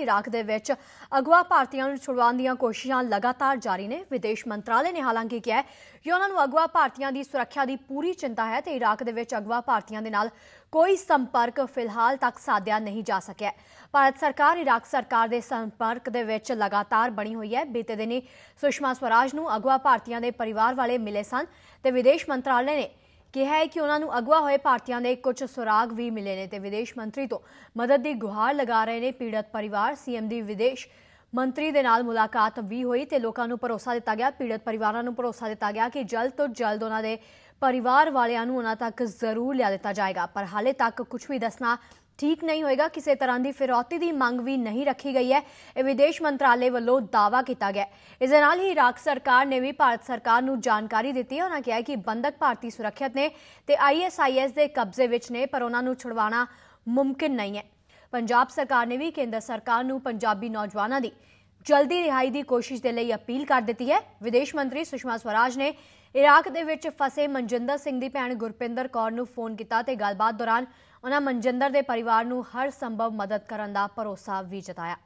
Iraq ਦੇ ਵਿੱਚ ਅਗਵਾ ਭਾਰਤੀਆਂ ਨੂੰ ਛੁਡਵਾਉਣ ਦੀਆਂ ਕੋਸ਼ਿਸ਼ਾਂ ਲਗਾਤਾਰ ਜਾਰੀ ਨੇ। ਵਿਦੇਸ਼ ਮੰਤਰਾਲੇ ਨੇ ਹਾਲਾਂਕਿ ਕਿਹਾ ਕਿ ਉਹਨਾਂ ਨੂੰ ਅਗਵਾ ਭਾਰਤੀਆਂ ਦੀ ਸੁਰੱਖਿਆ ਦੀ ਪੂਰੀ ਚਿੰਤਾ ਹੈ ਤੇ ਇਰਾਕ ਦੇ ਵਿੱਚ ਅਗਵਾ ਭਾਰਤੀਆਂ ਦੇ ਨਾਲ ਕੋਈ ਸੰਪਰਕ ਫਿਲਹਾਲ ਤੱਕ ਸਾਧਿਆ ਨਹੀਂ ਜਾ ਸਕਿਆ। ਭਾਰਤ ਸਰਕਾਰ ਇਰਾਕ ਸਰਕਾਰ ਦੇ ਸੰਪਰਕ ਦੇ ਵਿੱਚ ਲਗਾਤਾਰ ਬਣੀ ਹੋਈ ਹੈ। ਬੀਤੇ ਦਿਨੀ ਸੁਸ਼ਮਾ ਸਵਰਾਜ ਨੂੰ ਅਗਵਾ ਭਾਰਤੀਆਂ ਦੇ ਪਰਿਵਾਰ ਵਾਲੇ ਮਿਲੇ ਸਨ ਤੇ ਵਿਦੇਸ਼ ਮੰਤਰਾਲੇ ਨੇ ਕਿਹਾ ਹੈ ਕਿ ਉਹਨਾਂ ਨੂੰ ਅਗਵਾ ਹੋਏ ਭਾਰਤੀਆਂ ਦੇ ਕੁਝ ਸੁਰਾਗ ਵੀ ਮਿਲੇ ਨੇ ਤੇ ਵਿਦੇਸ਼ ਮੰਤਰੀ ਤੋਂ ਮਦਦ ਦੀ ਗੁਹਾਰ ਲਗਾ ਰਹੇ ਨੇ ਪੀੜਤ ਪਰਿਵਾਰ। ਸੀਐਮ ਦੀ ਵਿਦੇਸ਼ ਮੰਤਰੀ ਦੇ ਨਾਲ ਮੁਲਾਕਾਤ ਵੀ ਹੋਈ ਤੇ ਲੋਕਾਂ ਨੂੰ ਭਰੋਸਾ ਦਿੱਤਾ ਗਿਆ, ਪੀੜਤ ਪਰਿਵਾਰਾਂ ਨੂੰ ਭਰੋਸਾ ਦਿੱਤਾ ਗਿਆ ਕਿ ਜਲਦ ਤੋਂ ਜਲਦ ਉਹਨਾਂ ਦੇ ਪਰਿਵਾਰ ਵਾਲਿਆਂ ਨੂੰ ਉਹਨਾਂ ਤੱਕ ਜ਼ਰੂਰ ਲਿਆ ਦਿੱਤਾ ਜਾਏਗਾ। ਪਰ ਹਾਲੇ ਤੱਕ ਕੁਝ ਵੀ ਦੱਸਣਾ ਠੀਕ ਨਹੀਂ ਹੋਏਗਾ, ਕਿਸੇ ਤਰ੍ਹਾਂ ਦੀ ਫਿਰੌਤੀ ਦੀ ਮੰਗ ਵੀ ਨਹੀਂ ਰੱਖੀ ਗਈ ਹੈ। ਇਹ ਵਿਦੇਸ਼ ਮੰਤਰਾਲੇ ਵੱਲੋਂ ਦਾਅਵਾ ਕੀਤਾ ਗਿਆ ਇਸ ਦੇ ਨਾਲ ਹੀ ਇਰਾਕ ਸਰਕਾਰ ਨੇ ਵੀ ਭਾਰਤ ਸਰਕਾਰ ਨੂੰ ਜਾਣਕਾਰੀ ਦਿੱਤੀ ਹੈ। ਉਹਨਾਂ ਕਿਹਾ ਕਿ ਬੰਦਕ ਭਾਰਤੀ ਸੁਰੱਖਿਅਤ ਨੇ ਤੇ ਆਈਐਸਆਈਐਸ ਦੇ ਕਬਜ਼ੇ ਵਿੱਚ ਨੇ, ਪਰ ਉਹਨਾਂ ਨੂੰ ਛੁਡਵਾਉਣਾ ਮੁਮਕਿਨ ਨਹੀਂ ਹੈ। ਪੰਜਾਬ ਸਰਕਾਰ ਨੇ ਵੀ ਕੇਂਦਰ ਸਰਕਾਰ ਨੂੰ ਪੰਜਾਬੀ ਨੌਜਵਾਨਾਂ ਦੀ ਜਲਦੀ ਰਿਹਾਈ ਦੀ ਕੋਸ਼ਿਸ਼ ਦੇ ਲਈ ਅਪੀਲ ਕਰ ਦਿੱਤੀ ਹੈ। ਵਿਦੇਸ਼ ਮੰਤਰੀ ਸੁਸ਼ਮਾ ਸਵਰਾਜ ਨੇ ਇਰਾਕ ਦੇ ਵਿੱਚ ਫਸੇ ਮਨਜਿੰਦਰ ਸਿੰਘ ਦੀ ਭੈਣ ਗੁਰਪਿੰਦਰ ਕੌਰ ਨੂੰ ਫੋਨ ਕੀਤਾ ਤੇ ਗੱਲਬਾਤ ਦੌਰਾਨ ਉਹਨਾਂ ਮਨਜਿੰਦਰ ਦੇ ਪਰਿਵਾਰ ਨੂੰ ਹਰ ਸੰਭਵ ਮਦਦ ਕਰਨ ਦਾ ਭਰੋਸਾ ਵੀ ਜਤਾਇਆ।